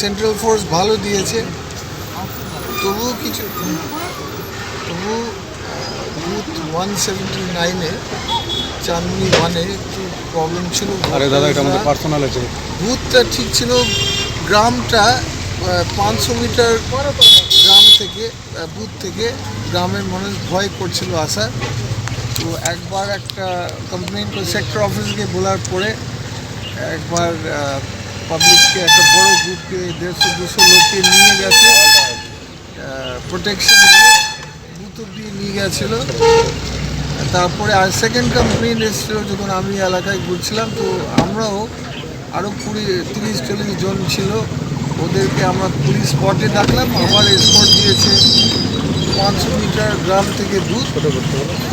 Central force ভালো দিয়েছে। তবুও কিছু তবু বুথ ওয়ান সেভেন্টি নাইনে চাঁদনি ওয়ানে একটু প্রবলেম ছিল আরে দাদা এটা আমাদের পার্সোনাল আছে। বুথটা ঠিক ছিল গ্রামটা পাঁচশো মিটার গ্রাম থেকে বুথ থেকে। গ্রামের মানুষ ভয় করছিল আসার। তো একবার একটা কমপ্লেন করে সেক্টর অফিসকে বলার পরে একবার পাবলিককে একটা বড় গ্রুপকে দেড়শো দুশো লোককে নিয়ে গেছে। প্রোটেকশন দিয়ে বুথ অব্দি নিয়ে গেছিল। তারপরে আর সেকেন্ড কমপ্লেন এসেছিল যখন আমি এলাকায় ঘুরছিলাম তো আমরাও আরও কুড়ি তিরিশ চল্লিশ জন ছিল। ওদেরকে আমরা পুলিশ স্পটে ডাকলাম আমার স্পট দিয়েছে পাঁচশো মিটার গ্রাম থেকে বুথ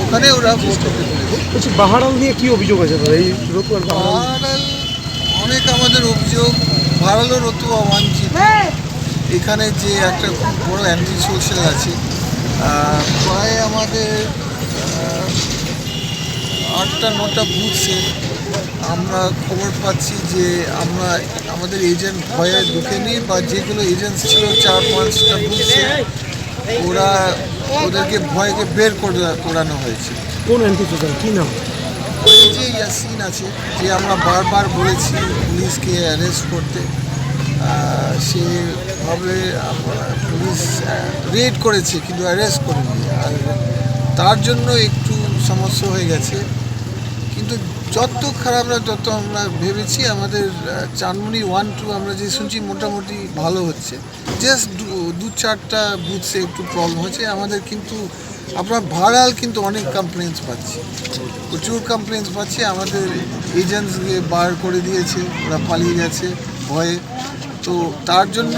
ওখানে ওরা বলছি বাহারাল নিয়ে কি অভিযোগ আছে? এই বাহারাল অনেক আমাদের অভিযোগ। ভাড়ালো রতুয়া ওয়াঞ্ছিত এখানে যে একটা খুব বড় অ্যান্টি সোশ্যাল আছে প্রায় আমাদের আটটা নটা বুথে আমরা খবর পাচ্ছি যে আমরা আমাদের এজেন্ট ভয়ে ঢুকেনি বা যেগুলো এজেন্টস ছিল চার পাঁচটা বুঝছে ওরা ওদেরকে ভয়কে বের করে করানো হয়েছে। কোন অ্যান্টি কি নাম? ওই যে ইয়াসিন আছে যে আমরা বারবার বলেছি পুলিশকে অ্যারেস্ট করতে। আহ, সে ভাবে আমরা পুলিশ রেড করেছে কিন্তু অ্যারেস্ট করেনি। আর তার জন্য একটু সমস্যা হয়ে গেছে। কিন্তু যত খারাপ না যত আমরা ভেবেছি আমাদের চানমুনি ওয়ান টু আমরা যে শুনছি মোটামুটি ভালো হচ্ছে। জাস্ট দু চারটা বুথসে একটু প্রবলেম হচ্ছে। আমাদের কিন্তু আপনার ভাড়াল কিন্তু অনেক কমপ্লেন্টস পাচ্ছি। প্রচুর কমপ্লেন্টস পাচ্ছি। আমাদের এজেন্টসকে বার করে দিয়েছে। ওরা পালিয়ে গেছে ভয়ে। তো তার জন্য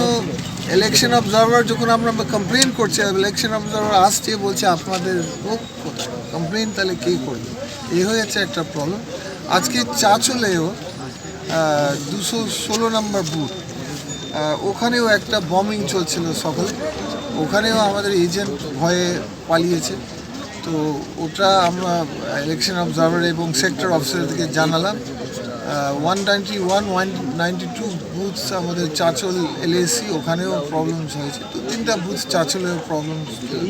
ইলেকশন অবজারভার যখন আমরা কমপ্লেন করছি ইলেকশন অবজারভার আসছে, বলছে, আপনাদের লোক কোথায়? কমপ্লেন তাহলে কে করবে? এই হয়েছে একটা প্রবলেম আজকে চাচলেও দুশো ষোলো নম্বর বুথ ওখানেও একটা বমিং চলছিল সকালে। ওখানেও আমাদের এজেন্ট ভয়ে পালিয়েছে। তো ওটা আমরা ইলেকশন অবজারভার এবং সেক্টর অফিসারদেরকে জানালাম। One ninety one one ninety two booths আমাদের চাচল এলএসি ওখানেও প্রবলেমস হয়েছে। তো তিনটা বুথ চাচলেও প্রবলেম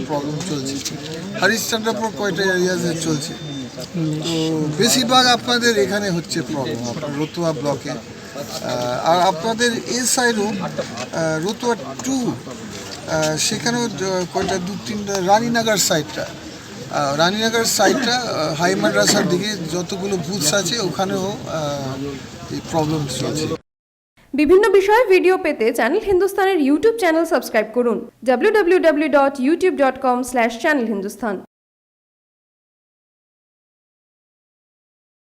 প্রবলেম চলছে। হরিশ্চন্দ্রপুর কয়টা এরিয়াজে চলছে? তো বেশিরভাগ আপনাদের এখানে হচ্ছে প্রবলেম আপনার রতুয়া ব্লকে আর আপনাদের এ সাইডও রতুয়া টু সেখানেও কয়টা দু তিনটা রানীনগর সাইডটা রানীনগর সাইডটা হাই মাদ্রাসার দিকে যতগুলো বুথস আছে, ওখানেও এই প্রবলেম চলছে। বিভিন্ন বিষয়ে ভিডিও পেতে চ্যানেল হিন্দুস্তানের ইউটিউব চ্যানেল সাবস্ক্রাইব করুন। www.youtube.com/channelhindustan